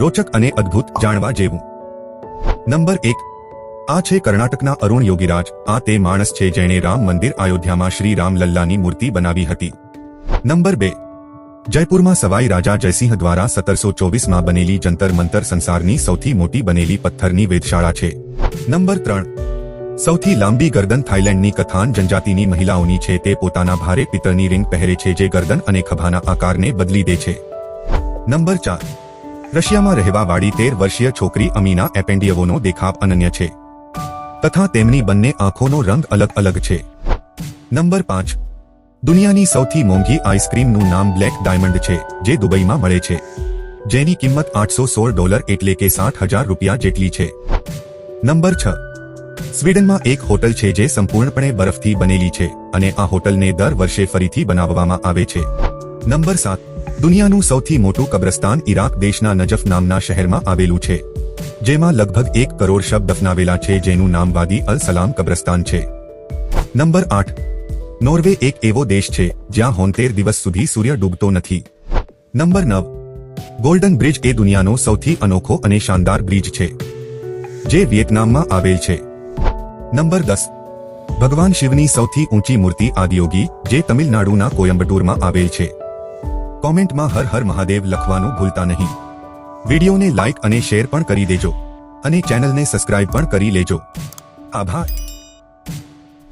રોચક અને અદ્ભુત જાણવા જેવું. નંબર એક. આ છે કર્ણાટકના અરુણ યોગીરાજ. આ તે માણસ છે જેણે રામ મંદિર અયોધ્યામાં શ્રી રામ મૂર્તિ બનાવી હતી. નંબર બે. જયપુરમાં સવાઈ રાજા જયસિંહ દ્વારા સત્તરસો ચોવીસમાં બનેલી જંતર મંતર સંસારની સૌથી મોટી બનેલી પથ્થરની વેધશાળા છે. નંબર ત્રણ. સૌથી લાંબી ગરદન થાઇલેન્ડની કથાન જનજાતિની મહિલાઓની છે તે પોતાના ભારે પિત્તળની રિંગ પહેરે છે જે ગરદન અને ખભાના આકારને બદલી દે છે. નંબર ચાર. રશિયામાં રહેવાવાળી તેર વર્ષીય છોકરી અમીના એપેન્ડિયવોનો દેખાવ અનન્ય છે. તથા તેમની બંને આંખોનો રંગ અલગ અલગ છે. નંબર પાંચ. દુનિયાની સૌથી મોંઘી આઈસ્ક્રીમનું નામ બ્લેક ડાયમંડ છે, જે દુબઈમાં મળે છે. જેની કિંમત આઠસો સોળ ડોલર એટલે કે સાઠ હજાર રૂપિયા જેટલી છે. નંબર છ. સ્વીડનમાં એક હોટલ છે જે સંપૂર્ણપણે બરફથી બનેલી છે અને આ હોટલને દર વર્ષે ફરીથી બનાવવામાં આવે છે. નંબર સાત. દુનિયાનું સૌથી મોટું કબ્રસ્તાન ઇરાક દેશના નજફ નામના શહેરમાં આવેલું છે, જેમાં લગભગ એક કરોડ શબ દફનાવેલા છે જેનું નામ વાદી અલ સલામ કબ્રસ્તાન છે. નંબર આઠ. નોર્વે એક એવો દેશ છે જ્યાં હોંતેર દિવસ સુધી સૂર્ય ડૂબતો નથી. નંબર નવ. ગોલ્ડન બ્રિજ એ દુનિયાનો સૌથી અનોખો અને શાનદાર બ્રિજ છે, જે વિયેતનામમાં આવેલ છે. નંબર દસ. ભગવાન શિવની સૌથી ઊંચી મૂર્તિ આદિયોગી, જે તમિલનાડુના કોયમ્બટુરમાં આવેલ છે. કોમેન્ટમાં હર હર મહાદેવ લખવાનું ભૂલતા નહીં. વિડીયોને લાઇક અને શેર પણ કરી દેજો. અને ચેનલને સબસ્ક્રાઇબ પણ કરી લેજો. આભાર.